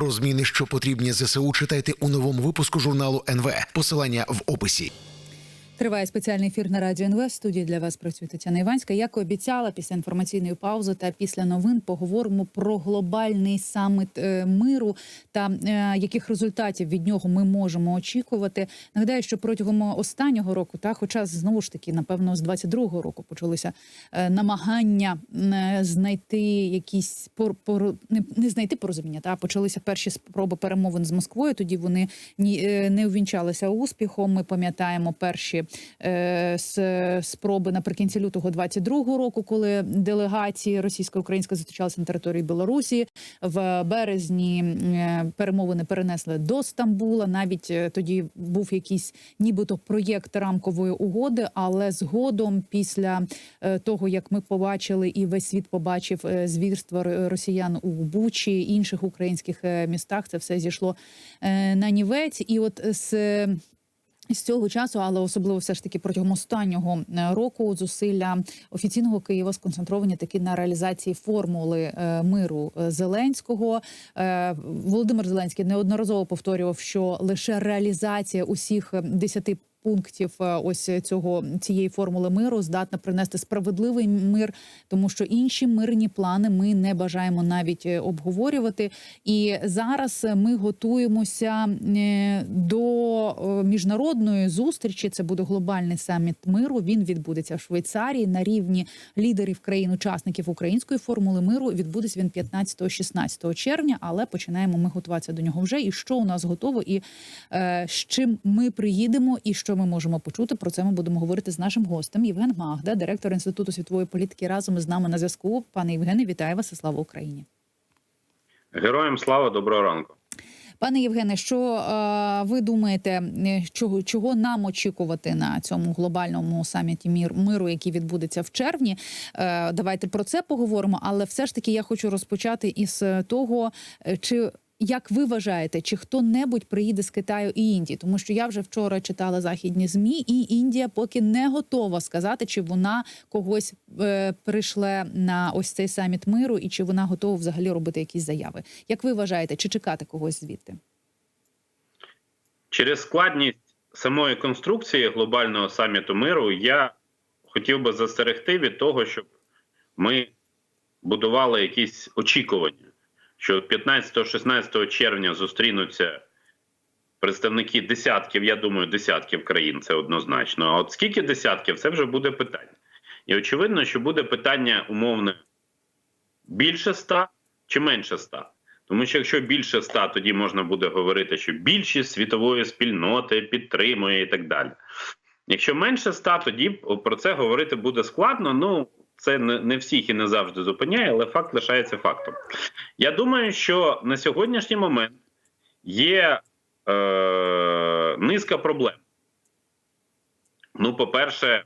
Про зміни, що потрібні ЗСУ, читайте у новому випуску журналу НВ. Посилання в описі. Триває спеціальний ефір на радіо НВ. В студії для вас працює Тетяна Іванська. Як і обіцяла, після інформаційної паузи та після новин поговоримо про глобальний саміт е, миру та е, яких результатів від нього ми можемо очікувати. Нагадаю, що протягом останнього року, та хоча знову ж таки, напевно, з 22-го року почалися е, намагання знайти якісь пор, пор, не, не знайти порозуміння, та почалися перші спроби перемовин з Москвою. Тоді вони ні не увінчалися успіхом. Ми пам'ятаємо перші е, с- спроби наприкінці лютого 22-го року, коли делегації російсько-українська зустрічалися на території Білорусі. В березні е, перемовини перенесли до Стамбула. Навіть е, тоді був якийсь нібито проєкт рамкової угоди, але згодом, після е, того як ми побачили, і весь світ побачив е, звірства росіян у Бучі, інших українських е, містах, це все зійшло е, на нівець. І от з з цього часу, але особливо все ж таки протягом останнього е, року зусилля офіційного Києва сконцентровані таки на реалізації формули е, миру е, Зеленського. Володимир Зеленський неодноразово повторював, що лише реалізація усіх десяти пунктів е, ось цього цієї формули миру здатна принести справедливий мир, тому що інші мирні плани ми не бажаємо навіть е, обговорювати. І зараз ми готуємося е, до е, міжнародної зустрічі. Це буде глобальний саміт миру. Він відбудеться в Швейцарії на рівні лідерів країн-учасників української формули миру. Відбудеться він 15-16 червня. Але починаємо ми готуватися до нього вже. І що у нас готово, і е, з чим ми приїдемо, і що ми можемо почути. Про це ми будемо говорити з нашим гостем. Євген Магда, директор інституту світової політики, разом із нами на зв'язку. Пане Євгене, вітаю вас і слава Україні. Героям слава, доброго ранку. Пане Євгене, що е, ви думаєте, е, чого, чого нам очікувати на цьому глобальному саміті мір, миру, який відбудеться в червні? Е, давайте про це поговоримо. Але все ж таки я хочу розпочати із того, чи як ви вважаєте, чи хто-небудь приїде з Китаю і Індії? Тому що я вже вчора читала західні змі, і Індія поки не готова сказати, чи вона когось е, прийшле на ось цей саміт миру, і чи вона готова взагалі робити якісь заяви. Як ви вважаєте, чи чекати когось звідти? Через складність самої конструкції глобального саміту миру я хотів би застерегти від того, щоб ми будували якісь очікування, що 15-16 червня зустрінуться представники десятків, я думаю, десятків країн, це однозначно. А от скільки десятків, це вже буде питання. І очевидно, що буде питання умовне більше ста чи менше ста. Тому що якщо більше ста, тоді можна буде говорити, що більшість світової спільноти підтримує і так далі. Якщо менше ста, тоді про це говорити буде складно. Ну це не, всіх і не завжди зупиняє, але факт лишається фактом. Я думаю, що на сьогоднішній момент є е, низка проблем. Ну, по-перше,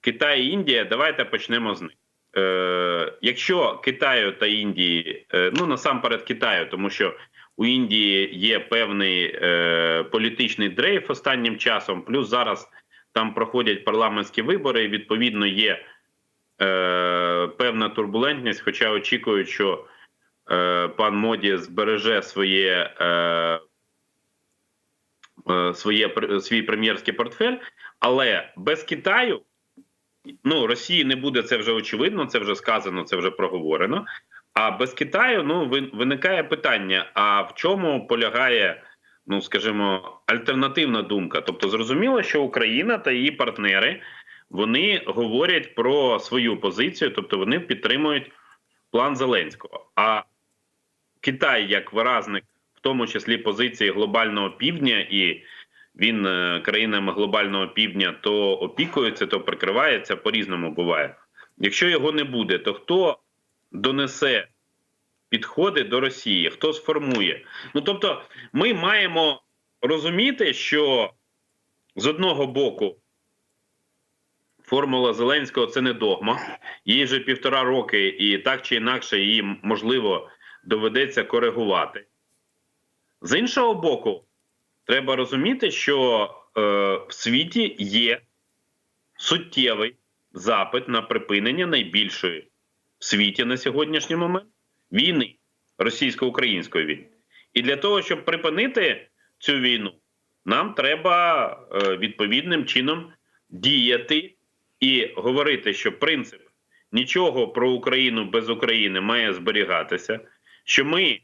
Китай і Індія, давайте почнемо з них. Е, якщо Китаю та Індії, е, ну насамперед Китаю, тому що у Індії є певний е, політичний дрейф останнім часом, плюс зараз там проходять парламентські вибори, і відповідно є е, певна турбулентність, хоча очікують, що е, пан Моді збереже своє. Е, е, Своє свій прем'єрський портфель, але без Китаю ну Росії не буде це вже очевидно, це вже сказано, це вже проговорено. А без Китаю ну виникає питання: а в чому полягає, ну скажімо, альтернативна думка? Тобто, зрозуміло, що Україна та її партнери вони говорять про свою позицію, тобто вони підтримують план Зеленського. А Китай як виразник, в тому числі позиції глобального півдня і він е, країнами глобального півдня то опікується, то прикривається, по-різному буває. Якщо його не буде, то хто донесе підходи до Росії, хто сформує? Ну тобто, ми маємо розуміти, що з одного боку формула Зеленського це не догма, їй вже півтора роки, і так чи інакше її можливо доведеться коригувати. З іншого боку, треба розуміти, що е, в світі є суттєвий запит на припинення найбільшої в світі на сьогоднішній момент війни. російсько-української війни. І для того, щоб припинити цю війну, нам треба е, відповідним чином діяти і говорити, що принцип нічого про Україну без України має зберігатися, що ми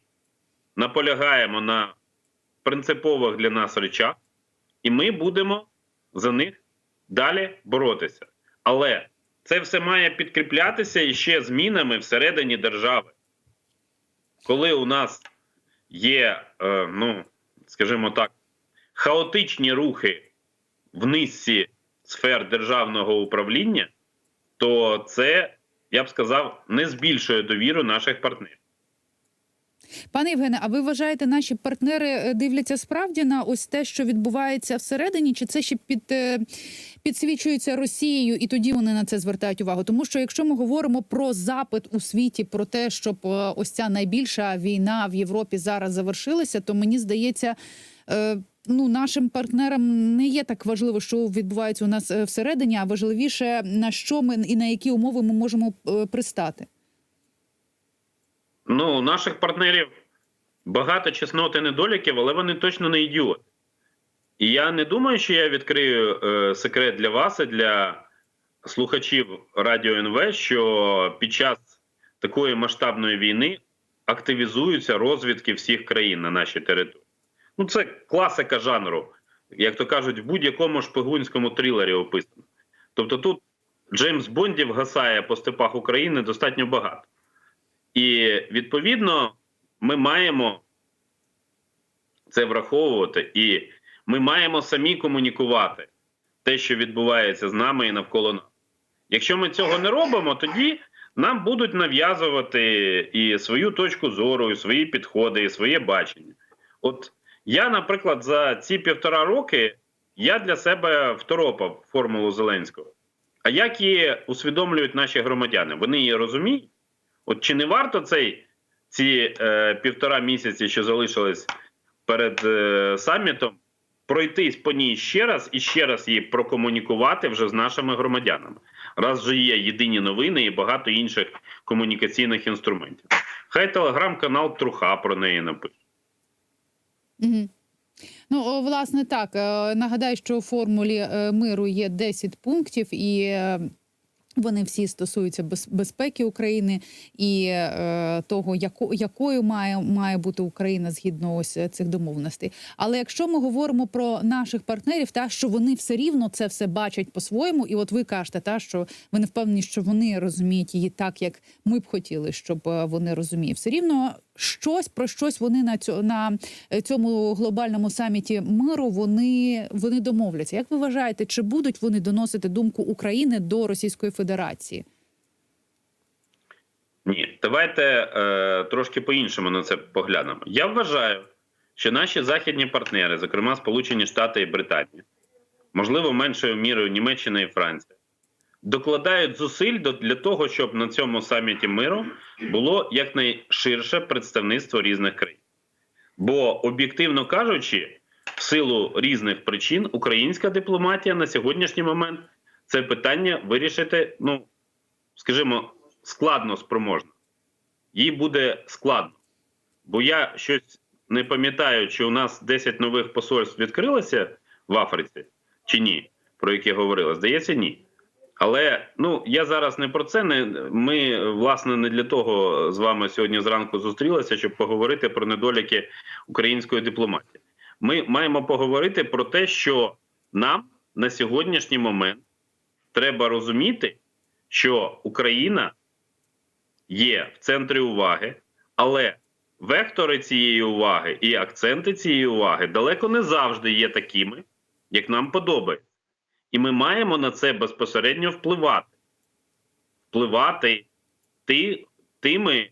наполягаємо на принципових для нас речах, і ми будемо за них далі боротися. Але це все має підкріплятися іще змінами всередині держави. Коли у нас є, е, ну, скажімо так, хаотичні рухи в низці сфер державного управління, то це, я б сказав, не збільшує довіру наших партнерів. Пане Євгене, а ви вважаєте, наші партнери е, дивляться справді на ось те, що відбувається всередині, чи це ще під, е, підсвічується Росією, і тоді вони на це звертають увагу? Тому що якщо ми говоримо про запит у світі, про те, щоб е, ось ця найбільша війна в Європі зараз завершилася, то мені здається. Ну, нашим партнерам не є так важливо, що відбувається у нас е, всередині, а важливіше на що ми і на які умови ми можемо е, пристати. Ну, у наших партнерів багато чеснот і недоліків, але вони точно не ідіоти. І я не думаю, що я відкрию е, секрет для вас і для слухачів Радіо НВ, що під час такої масштабної війни активізуються розвідки всіх країн на нашій території. Ну, це класика жанру, як то кажуть, в будь-якому шпигунському трилері описано. Тобто тут Джеймс Бондів гасає по степах України достатньо багато. І відповідно ми маємо це враховувати, і ми маємо самі комунікувати те, що відбувається з нами і навколо нас. Якщо ми цього не робимо, тоді нам будуть нав'язувати і свою точку зору, і свої підходи, і своє бачення. От я, наприклад, за ці півтора роки я для себе второпав формулу Зеленського. А як її усвідомлюють наші громадяни? Вони її розуміють? От чи не варто цей ці е, півтора місяці, що залишились перед е, самітом, пройтись по ній ще раз і ще раз її прокомунікувати вже з нашими громадянами, раз вже є єдині новини і багато інших комунікаційних інструментів. Хай телеграм-канал Труха про неї напише. Угу. Ну, власне, так. Е, Нагадаю, що у формулі е, миру є 10 пунктів, і е, вони всі стосуються без- безпеки України і е, того, яко, якою має, має бути Україна згідно ось цих домовленостей. Але якщо ми говоримо про наших партнерів, та що вони все рівно це все бачать по-своєму, і от ви кажете, та що ви не впевнені, що вони розуміють її так, як ми б хотіли, щоб е, вони розуміли. Все рівно щось про щось вони на цьому на цьому глобальному саміті миру вони, вони домовляться. Як ви вважаєте, чи будуть вони доносити думку України до Російської Федерації? Ні, давайте е, трошки по-іншому на це поглянемо. Я вважаю, що наші західні партнери, зокрема Сполучені Штати і Британія, можливо, меншою мірою Німеччина і Франція, докладають зусиль для того, щоб на цьому саміті миру було якнайширше представництво різних країн. Бо, об'єктивно кажучи, в силу різних причин українська дипломатія на сьогоднішній момент це питання вирішити, ну скажімо, складно спроможна. Їй буде складно. Бо я щось не пам'ятаю, чи у нас 10 нових посольств відкрилося в Африці, чи ні, про які говорили. Здається, ні. Але ну я зараз не про це. Не ми власне не для того з вами сьогодні зранку зустрілися, щоб поговорити про недоліки української дипломатії. Ми маємо поговорити про те, що нам на сьогоднішній момент треба розуміти, що Україна є в центрі уваги, але вектори цієї уваги і акценти цієї уваги далеко не завжди є такими, як нам подобається. І ми маємо на це безпосередньо впливати. Впливати ти, тими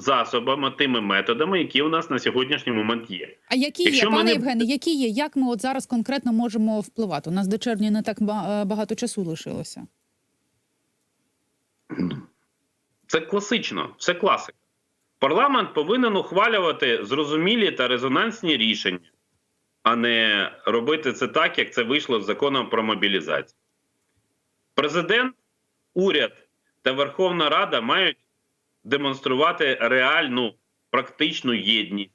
засобами, тими методами, які у нас на сьогоднішній момент є. А які Якщо є, пане не- Євгене, які є? Як ми от зараз конкретно можемо впливати? У нас до червня не так е, багато часу лишилося. Це класично, це класика. Парламент повинен ухвалювати зрозумілі та резонансні рішення, а не робити це так, як це вийшло з законом про мобілізацію. Президент, уряд та Верховна Рада мають демонструвати реальну практичну єдність.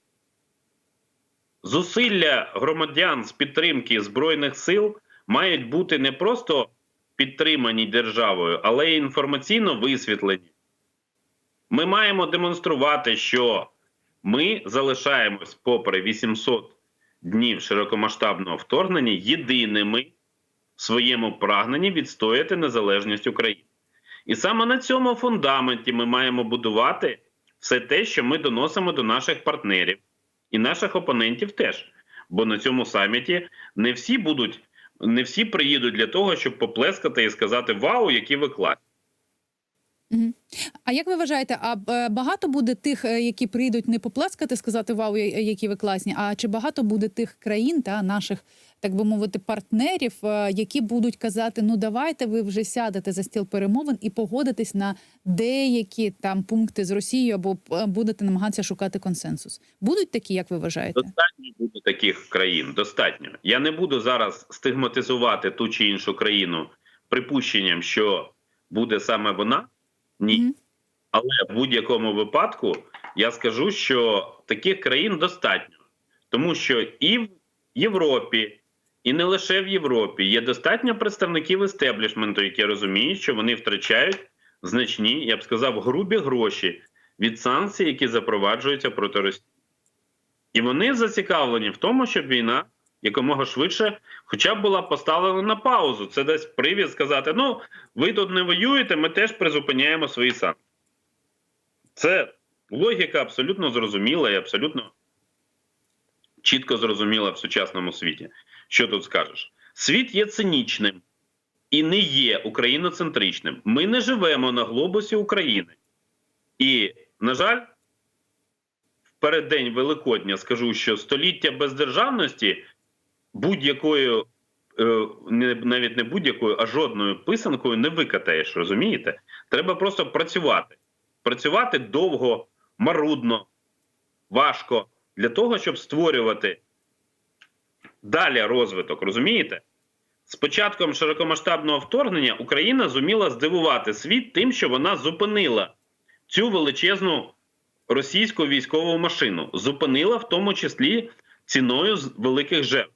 Зусилля громадян з підтримки Збройних сил мають бути не просто підтримані державою, але й інформаційно висвітлені. Ми маємо демонструвати, що ми залишаємось, попри 800 днів широкомасштабного вторгнення, єдиними в своєму прагненні відстояти незалежність України. І саме на цьому фундаменті ми маємо будувати все те, що ми доносимо до наших партнерів і наших опонентів теж. Бо на цьому саміті не всі будуть, не всі приїдуть для того, щоб поплескати і сказати Вау, які ви класні. А як ви вважаєте, а е, багато буде тих, е, які прийдуть не поплескати, сказати вау, які ви класні? А чи багато буде тих країн та наших, так би мовити, партнерів, е, які будуть казати: ну давайте ви вже сядете за стіл перемовин і погодитесь на деякі там пункти з Росією, або е, будете намагатися шукати консенсус? Будуть такі, як ви вважаєте? Достатньо буде таких країн. Достатньо. Я не буду зараз стигматизувати ту чи іншу країну припущенням, що буде саме вона. Ні. Мгм. Але в будь-якому випадку я скажу, що таких країн достатньо, тому що і в Європі, і не лише в Європі є достатньо представників істеблішменту, які розуміють, що вони втрачають значні, я б сказав, грубі гроші від санкцій, які запроваджуються проти Росії. І вони зацікавлені в тому, щоб війна якомога швидше, хоча б була поставлена на паузу. Це дасть привід сказати: ну, ви тут не воюєте, ми теж призупиняємо свої санкції. Це логіка абсолютно зрозуміла і абсолютно чітко зрозуміла в сучасному світі. Що тут скажеш? Світ є цинічним і не є україноцентричним. Ми не живемо на глобусі України. І, на жаль, в переддень Великодня скажу, що століття бездержавності будь-якою, е, навіть не будь-якою, а жодною писанкою не викатаєш, розумієте? Треба просто працювати. Працювати довго, марудно, важко для того, щоб створювати далі розвиток, розумієте? З початком широкомасштабного вторгнення Україна зуміла здивувати світ тим, що вона зупинила цю величезну російську військову машину, зупинила в тому числі ціною великих жертв.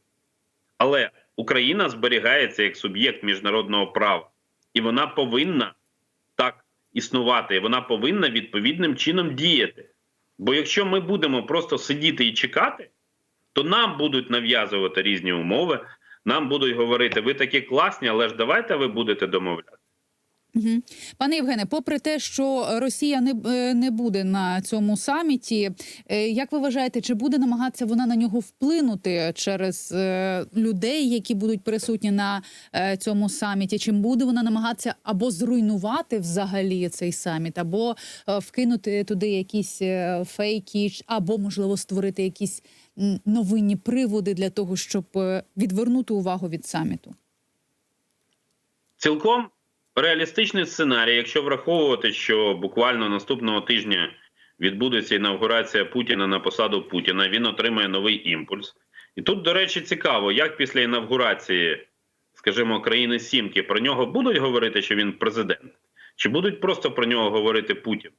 Але Україна зберігається як суб'єкт міжнародного права, і вона повинна так існувати, і вона повинна відповідним чином діяти. Бо якщо ми будемо просто сидіти і чекати, то нам будуть нав'язувати різні умови, нам будуть говорити, ви такі класні, але ж давайте ви будете домовляти. Мгм. Пане Євгене, попри те, що Росія не, е, не буде на цьому саміті, е, як ви вважаєте, чи буде намагатися вона на нього вплинути через е, людей, які будуть присутні на цьому саміті? Чи буде вона намагатися або зруйнувати взагалі цей саміт, або вкинути туди якісь фейки, або можливо створити якісь новинні приводи для того, щоб е, відвернути увагу від саміту? Цілком реалістичний сценарій, якщо враховувати, що буквально наступного тижня відбудеться інавгурація Путіна на посаду Путіна, він отримає новий імпульс. І тут, до речі, цікаво, як після інавгурації, скажімо, країни Сімки про нього будуть говорити, що він президент, чи будуть просто про нього говорити Путін?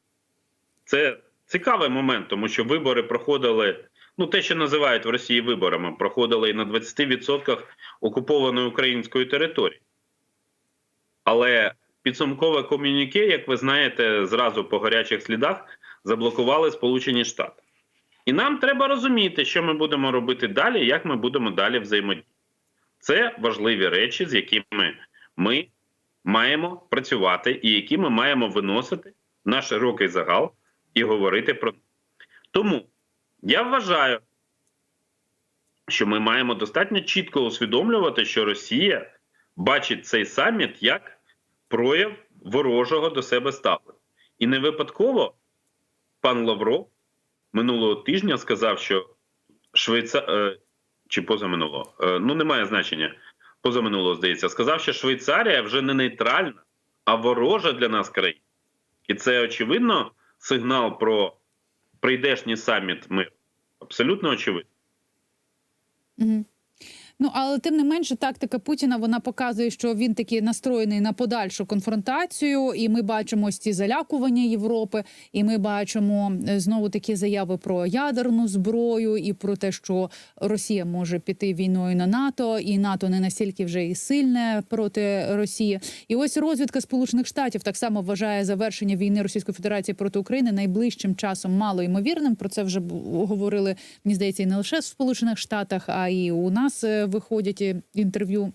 Це цікавий момент, тому що вибори проходили. Ну, те, що називають в Росії виборами, проходили і на 20% окупованої української території. Але підсумкове ком'юніке, як ви знаєте, зразу по гарячих слідах заблокували Сполучені Штати. І нам треба розуміти, що ми будемо робити далі, як ми будемо далі взаємодіяти. Це важливі речі, з якими ми маємо працювати, і які ми маємо виносити на широкий загал і говорити про. Тому я вважаю, що ми маємо достатньо чітко усвідомлювати, що Росія бачить цей саміт як прояв ворожого до себе ставлення. І не випадково пан Лавров минулого тижня сказав, що Швейця... е, чи позаминулого, е, ну немає значення. Позаминулого, здається, сказав, що Швейцарія вже не нейтральна, а ворожа для нас країна. І це очевидно сигнал про прийдешній саміт миру. Абсолютно очевидно. Мгм. Ну але тим не менше, тактика Путіна вона показує, що він таки настроєний на подальшу конфронтацію, і ми бачимо ось ці залякування Європи, і ми бачимо е, знову такі заяви про ядерну зброю і про те, що Росія може піти війною на НАТО, і НАТО не настільки вже і сильне проти Росії. І ось розвідка Сполучених Штатів так само вважає завершення війни Російської Федерації проти України найближчим часом мало ймовірним. Про це вже говорили мені здається, і не лише в Сполучених Штатах, а і у нас е, виходять інтерв'ю.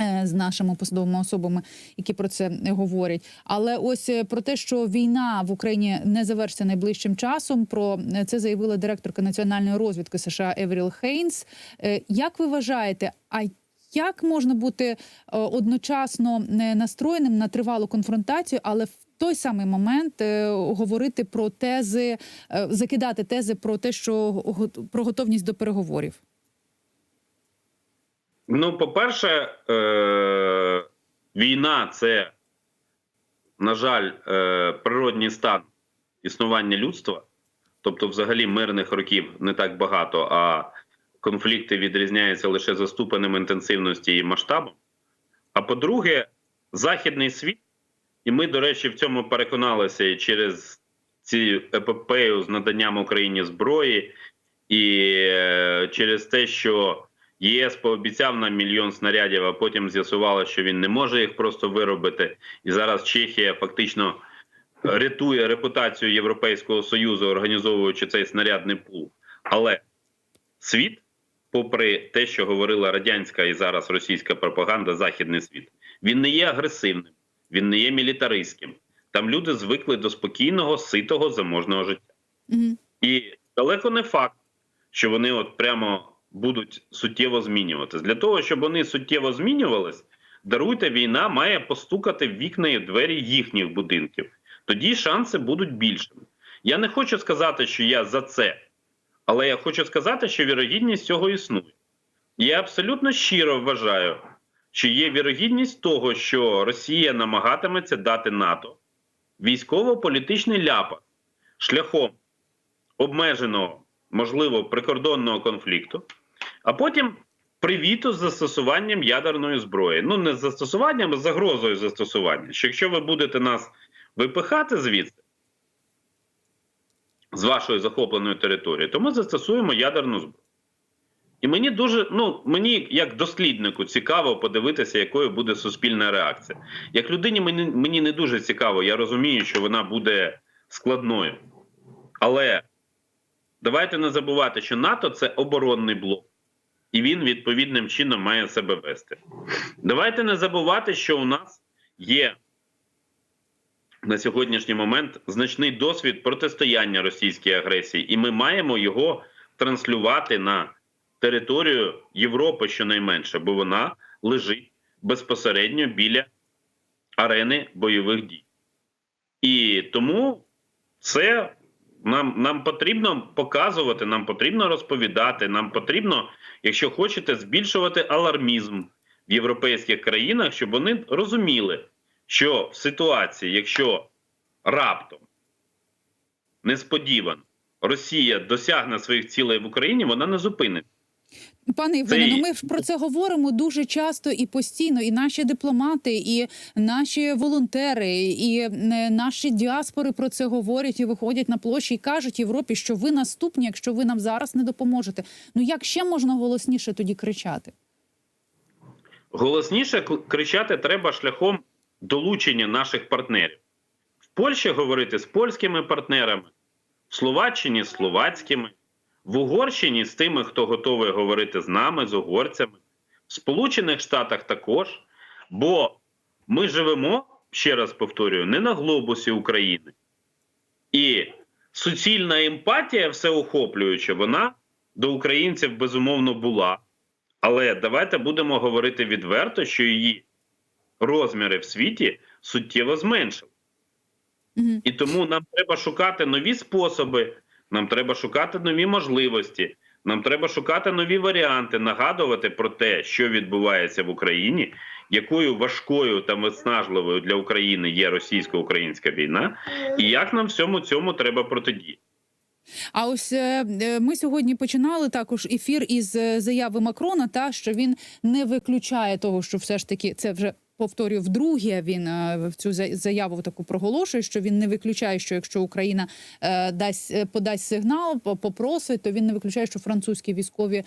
е, З нашими посадовими особами, які про це говорять, але ось е, про те, що війна в Україні не завершиться найближчим часом. Про е, це заявила директорка національної розвідки США Евріл Хейнс. Як ви вважаєте, а як можна бути одночасно настроєним на тривалу конфронтацію, але в той самий момент говорити про тези, закидати тези про те, що про готовність до переговорів? Ну, по-перше, е- війна це, на жаль, е- природній стан існування людства. Тобто, взагалі, мирних років не так багато, а конфлікти відрізняються лише за ступенем інтенсивності і масштабом. А по-друге, західний світ, і ми, до речі, в цьому переконалися і через ці епопею з наданням Україні зброї, і е, через те, що ЄС пообіцяв нам мільйон снарядів, а потім з'ясувало, що він не може їх просто виробити. І зараз Чехія фактично рятує репутацію Європейського Союзу, організовуючи цей снарядний пул. Але світ, попри те, що говорила радянська і зараз російська пропаганда, західний світ, він не є агресивним, він не є мілітаристським. Там люди звикли до спокійного, ситого, заможного життя. Угу. І далеко не факт, що вони от прямо будуть суттєво змінюватись. Для того, щоб вони суттєво змінювались, даруйте, війна має постукати в вікна і двері їхніх будинків. Тоді шанси будуть більшими. Я не хочу сказати, що я за це, але я хочу сказати, що вірогідність цього існує. Я абсолютно щиро вважаю, що є вірогідність того, що Росія намагатиметься дати НАТО військово-політичний ляпас шляхом обмеженого, можливо, прикордонного конфлікту, а потім привіту з застосуванням ядерної зброї. Ну, не з застосуванням, а з загрозою застосування. Що якщо ви будете нас випихати звідси, з вашої захопленої території, то ми застосуємо ядерну зброю. І мені дуже, ну мені як досліднику цікаво подивитися, якою буде суспільна реакція. Як людині мені, мені не дуже цікаво, я розумію, що вона буде складною. Але давайте не забувати, що НАТО це оборонний блок, і він відповідним чином має себе вести. Давайте не забувати, що у нас є на сьогоднішній момент значний досвід протистояння російській агресії, і ми маємо його транслювати на територію Європи щонайменше, бо вона лежить безпосередньо біля арени бойових дій. І тому це нам, нам потрібно показувати, нам потрібно розповідати, нам потрібно, якщо хочете, збільшувати алармізм в європейських країнах, щоб вони розуміли, що в ситуації, якщо раптом несподівано Росія досягне своїх цілей в Україні, вона не зупиниться. Пане Євгене, ну ми ж про це говоримо дуже часто і постійно. І наші дипломати, і наші волонтери, і е, наші діаспори про це говорять і виходять на площі і кажуть Європі, що ви наступні, якщо ви нам зараз не допоможете. Ну як ще можна голосніше тоді кричати? Голосніше кричати треба шляхом долучення наших партнерів. В Польщі говорити з польськими партнерами, в Словаччині з словацькими, в Угорщині з тими, хто готовий говорити з нами, з угорцями, в Сполучених Штатах також. Бо ми живемо, ще раз повторюю, не на глобусі України. І суцільна емпатія всеохоплююча, вона до українців безумовно була. Але давайте будемо говорити відверто, що її розміри в світі суттєво зменшили. І тому нам треба шукати нові способи, нам треба шукати нові можливості, нам треба шукати нові варіанти, нагадувати про те, що відбувається в Україні, якою важкою та виснажливою для України є російсько-українська війна, і як нам всьому цьому треба протидіяти. А ось е, е, ми сьогодні починали також ефір із е, заяви Макрона, та що він не виключає того, що все ж таки це вже. Повторюю, вдруге він е, в цю за- заяву таку проголошує, що він не виключає, що якщо Україна е, дасть е, подасть сигнал, попросить, то він не виключає, що французькі військові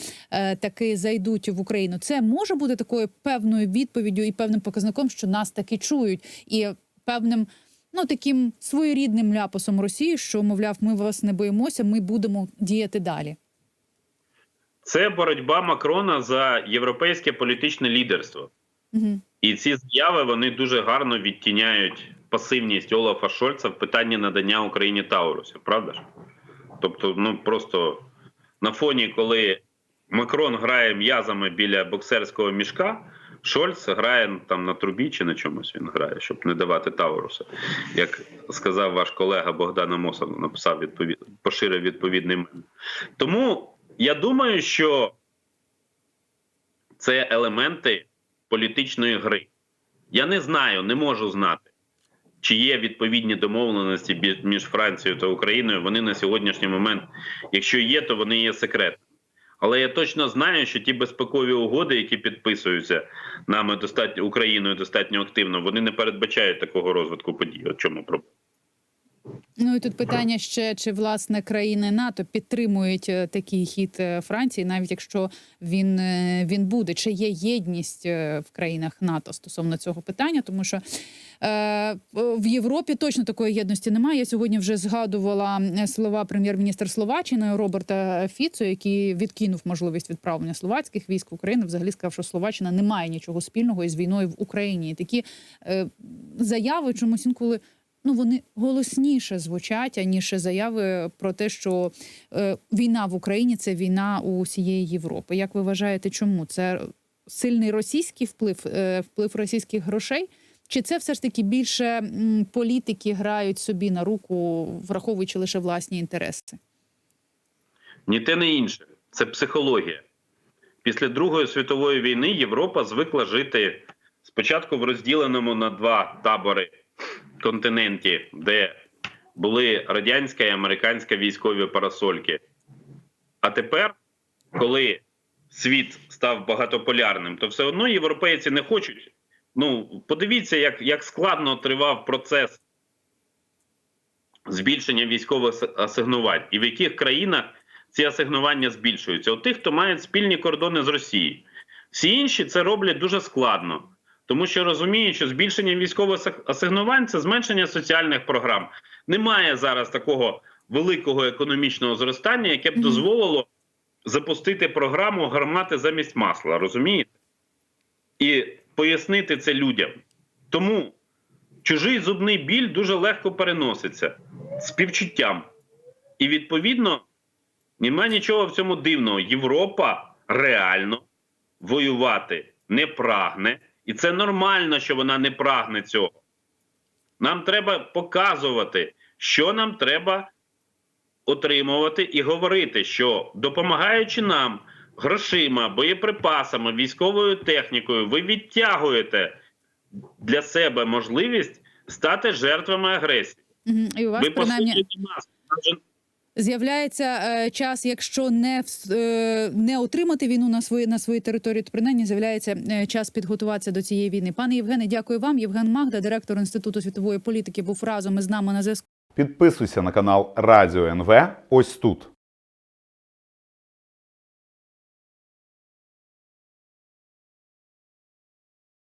таки зайдуть в Україну. Це може бути такою певною відповіддю і певним показником, що нас таки чують, і певним ну таким своєрідним ляпосом Росії, що мовляв, ми вас не боїмося, ми будемо діяти далі. Це боротьба Макрона за європейське політичне лідерство. І ці заяви вони дуже гарно відтіняють пасивність Олафа Шольца в питанні надання Україні Таурусів, правда ж? Тобто, ну просто на фоні, коли Макрон грає м'язами біля боксерського мішка, Шольц грає там на трубі чи на чомусь він грає, щоб не давати Тауруса. Як сказав ваш колега Богдан Амосов, написав відповід... поширив відповідний мем. Тому я думаю, що це елементи політичної гри. Я не знаю, не можу знати, чи є відповідні домовленості між Францією та Україною. Вони на сьогоднішній момент, якщо є, то вони є секретними. Але я точно знаю, що ті безпекові угоди, які підписуються нами достатньо Україною достатньо активно, вони не передбачають такого розвитку подій. От чому проблема. Ну і тут питання ще чи власне країни НАТО підтримують е, такий хід е, Франції, навіть якщо він, е, він буде, чи є єдність в країнах НАТО стосовно цього питання, тому що. Е, В Європі точно такої єдності немає. Я сьогодні вже згадувала слова прем'єр-міністра Словаччини Роберта Фіцо, який відкинув можливість відправлення словацьких військ в Україну. Взагалі сказав, що Словаччина не має нічого спільного із війною в Україні. І такі е, заяви чомусь інколи ну вони голосніше звучать, аніж заяви про те, що е, війна в Україні це війна усієї Європи. Як ви вважаєте, чому це сильний російський вплив, е, вплив російських грошей? Чи це все ж таки більше м, політики грають собі на руку, враховуючи лише власні інтереси? Ні те, ні інше. Це психологія. Після Другої світової війни Європа звикла жити спочатку в розділеному на два табори континенті, де були радянська і американська військові парасольки. А тепер, коли світ став багатополярним, то все одно європейці не хочуть. Ну, подивіться, як, як складно тривав процес збільшення військових асигнувань, і в яких країнах ці асигнування збільшуються. У тих, хто має спільні кордони з Росією. Всі інші це роблять дуже складно, тому що розуміють, що збільшення військових асигнувань це зменшення соціальних програм. Немає зараз такого великого економічного зростання, яке б дозволило запустити програму гармати замість масла. Розумієте? І пояснити це людям. Тому чужий зубний біль дуже легко переноситься співчуттям. І відповідно немає нічого в цьому дивного. Європа реально воювати не прагне, і це нормально, що вона не прагне цього. Нам треба показувати, що нам треба отримувати і говорити, що допомагаючи нам грошима, боєприпасами, військовою технікою, ви відтягуєте для себе можливість стати жертвами агресії. І у вас Ви по суті з'являється е, час, якщо не е, не отримати війну на свої на своїй території, то принаймні з'являється е, час підготуватися до цієї війни. Пане Євгене, дякую вам. Євген Магда, директор інституту світової політики, був разом із нами на зв'язку. Підписуйся на канал Радіо НВ ось тут.